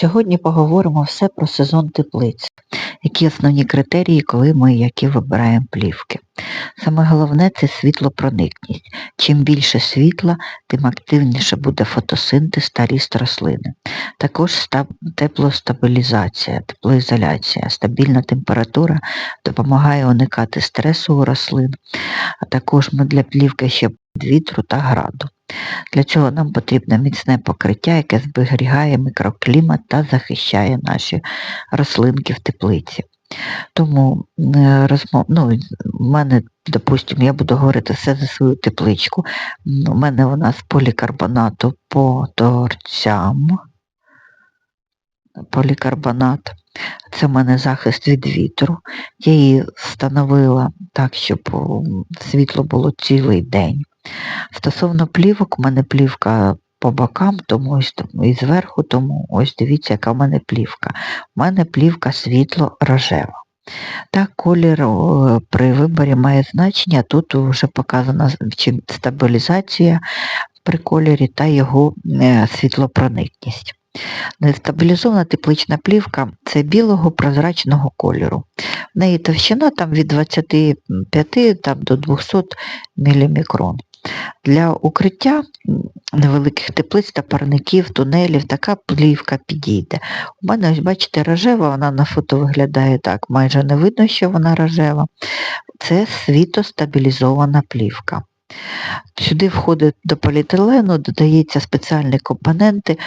Сьогодні поговоримо все про сезон теплиць, які основні критерії, коли ми які вибираємо плівки. Саме головне це світлопроникність. Чим більше світла, тим активніше буде фотосинтез та ріст рослини. Також теплостабілізація, теплоізоляція, стабільна температура допомагає уникати стресу у рослин, а також ми для плівки ще від вітру та граду. Для цього нам потрібне міцне покриття, яке зберігає мікроклімат та захищає наші рослинки в теплиці. Тому е, розмов, ну, в мене, допустимо, я буду говорити все за свою тепличку. У мене вона з полікарбонату по торцям. Полікарбонат. Це в мене захист від вітру. Я її встановила так, щоб світло було цілий день. Стосовно плівок, у мене плівка по бокам, тому ось і зверху, тому ось дивіться, яка в мене плівка. У мене плівка світло-рожева. Так, колір при виборі має значення. Тут вже показана стабілізація при кольорі та його е, світлопроникність. Нестабілізована теплична плівка це білого прозрачного кольору. В неї товщина там від 25 там, до 200 мілімікрон. Для укриття невеликих теплиць та парників, тунелів така плівка підійде. У мене, ось бачите, рожева, вона на фото виглядає так, майже не видно, що вона рожева. Це світостабілізована плівка. Сюди входить до поліетилену, додається спеціальні компоненти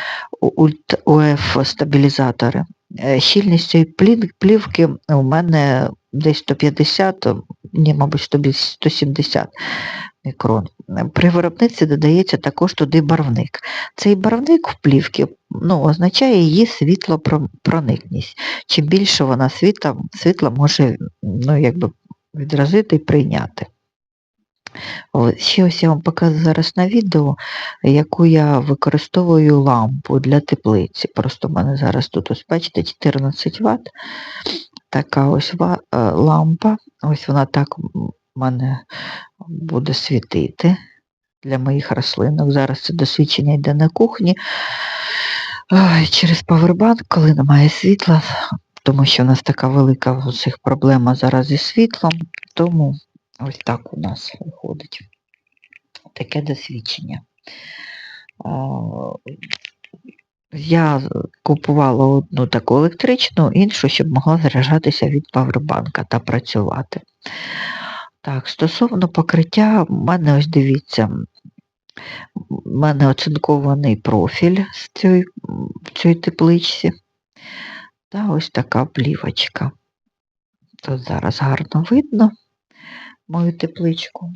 УФ стабілізатори. Е, Щільність цієї плівки у мене десь 150, ні, мабуть, 170 мікрон. При виробництві додається також туди барвник. Цей барвник в плівці ну, означає її світлопроникність. Чим більше вона світла, світла може ну, якби відразити і прийняти. Ще ось я вам показую зараз на відео, яку я використовую лампу для теплиці. Просто в мене зараз тут, ось бачите, 14 Вт. Така ось е, лампа. Ось вона так в мене буде світити для моїх рослинок. Зараз це досвідчення йде на кухні. Ой, Через павербанк, коли немає світла, тому що в нас така велика в усіх проблема зараз зі світлом, тому ось так у нас виходить таке досвідчення. Я купувала одну таку електричну, іншу, щоб могла заряджатися від павербанка та працювати. Так, стосовно покриття, в мене ось дивіться, в мене оцинкований профіль з цієї, в цій тепличці. Та ось така плівочка. Тут зараз гарно видно мою тепличку.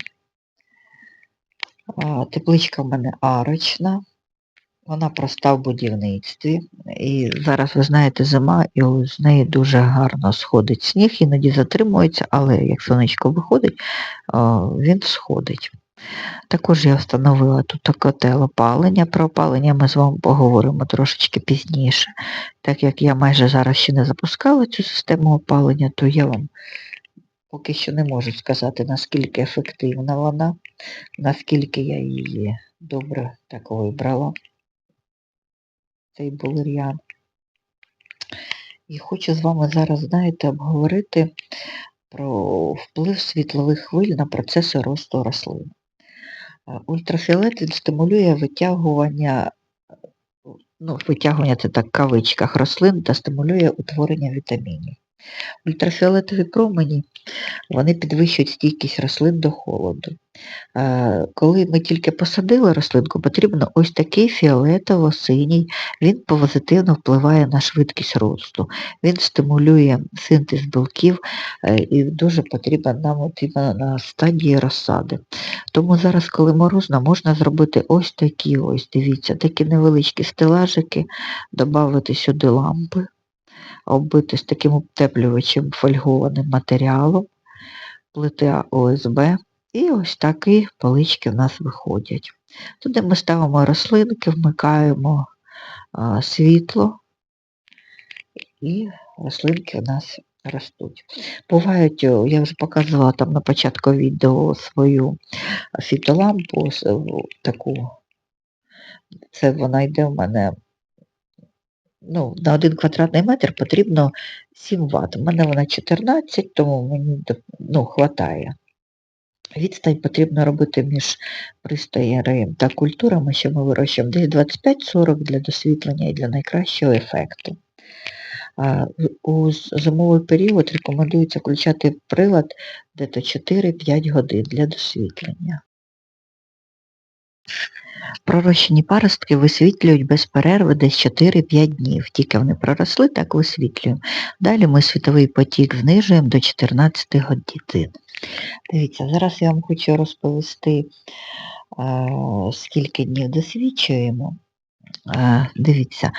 Тепличка в мене арочна, вона проста в будівництві. І зараз, ви знаєте, зима, і з неї дуже гарно сходить сніг, іноді затримується, але як сонечко виходить, він сходить. Також я встановила тут котел опалення. Про опалення ми з вами поговоримо трошечки пізніше. Так як я майже зараз ще не запускала цю систему опалення, то я вам поки що не можу сказати, наскільки ефективна вона, наскільки я її добре так вибрала, цей булер'ян. І хочу з вами зараз, знаєте, обговорити про вплив світлових хвиль на процеси росту рослин. Е, Ультрафіолет він стимулює витягування, ну, витягування це так кавичках рослин та стимулює утворення вітамінів. Ультрафіолетові промені вони підвищують стійкість рослин до холоду. Коли ми тільки посадили рослинку, потрібно ось такий фіолетово-синій, він позитивно впливає на швидкість росту, він стимулює синтез білків е, і дуже потрібен нам от на стадії розсади. Тому зараз, коли морозно, можна зробити ось такі ось, дивіться, такі невеличкі стелажики, додати сюди лампи, оббити з таким обтеплювачем фольгованим матеріалом, плити ОСБ. І ось такі полички в нас виходять. Туди ми ставимо рослинки, вмикаємо а, світло, і рослинки у нас ростуть. Бувають, я вже показувала там на початку відео свою фітолампу, таку, це вона йде в мене ну, на один квадратний метр потрібно 7 Вт. У мене вона 14, тому мені ну, хватає. Відстань потрібно робити між пристроєм та культурами, що ми вирощуємо, десь 25-40 для досвітлення і для найкращого ефекту. У зимовий період рекомендується включати прилад дето 4-5 годин для досвітлення. Пророщені паростки висвітлюють без перерви десь 4-5 днів. Тільки вони проросли, так висвітлюємо. Далі ми світовий потік знижуємо до 14 годин. Дивіться, зараз я вам хочу розповісти, е, скільки днів досвідчуємо. Е, Дивіться,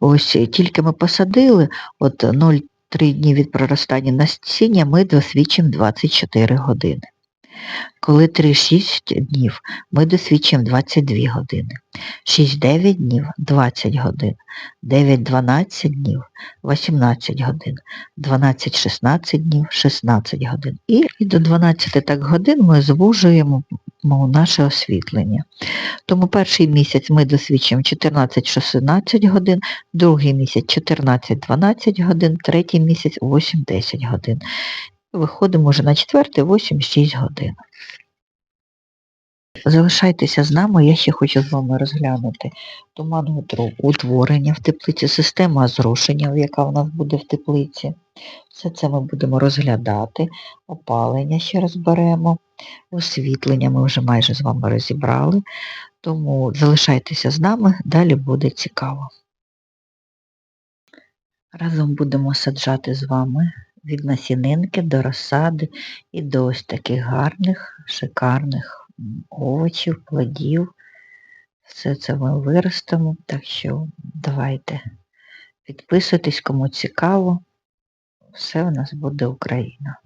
ось тільки ми посадили, от 0,3 дні від проростання насіння ми досвідчимо 24 години. Коли 3-6 днів, ми досвідчимо 22 години. 6-9 днів 20 годин. 9-12 днів 18 годин. 12-16 днів 16 годин. І до 12 так годин ми звужуємо наше освітлення. Тому перший місяць ми досвідчимо 14-16 годин, другий місяць 14-12 годин, третій місяць 8-10 годин. Виходимо вже на четвертий 8-6 годин. Залишайтеся з нами, я ще хочу з вами розглянути туманне тру- утворення в теплиці, система зрушення, яка у нас буде в теплиці. Все це ми будемо розглядати, опалення ще розберемо, освітлення ми вже майже з вами розібрали, тому залишайтеся з нами, далі буде цікаво. Разом будемо саджати з вами від насінинки до розсади і до ось таких гарних, шикарних овочів, плодів. Все це ми виростемо, так що давайте підписуйтесь, кому цікаво. Все у нас буде Україна.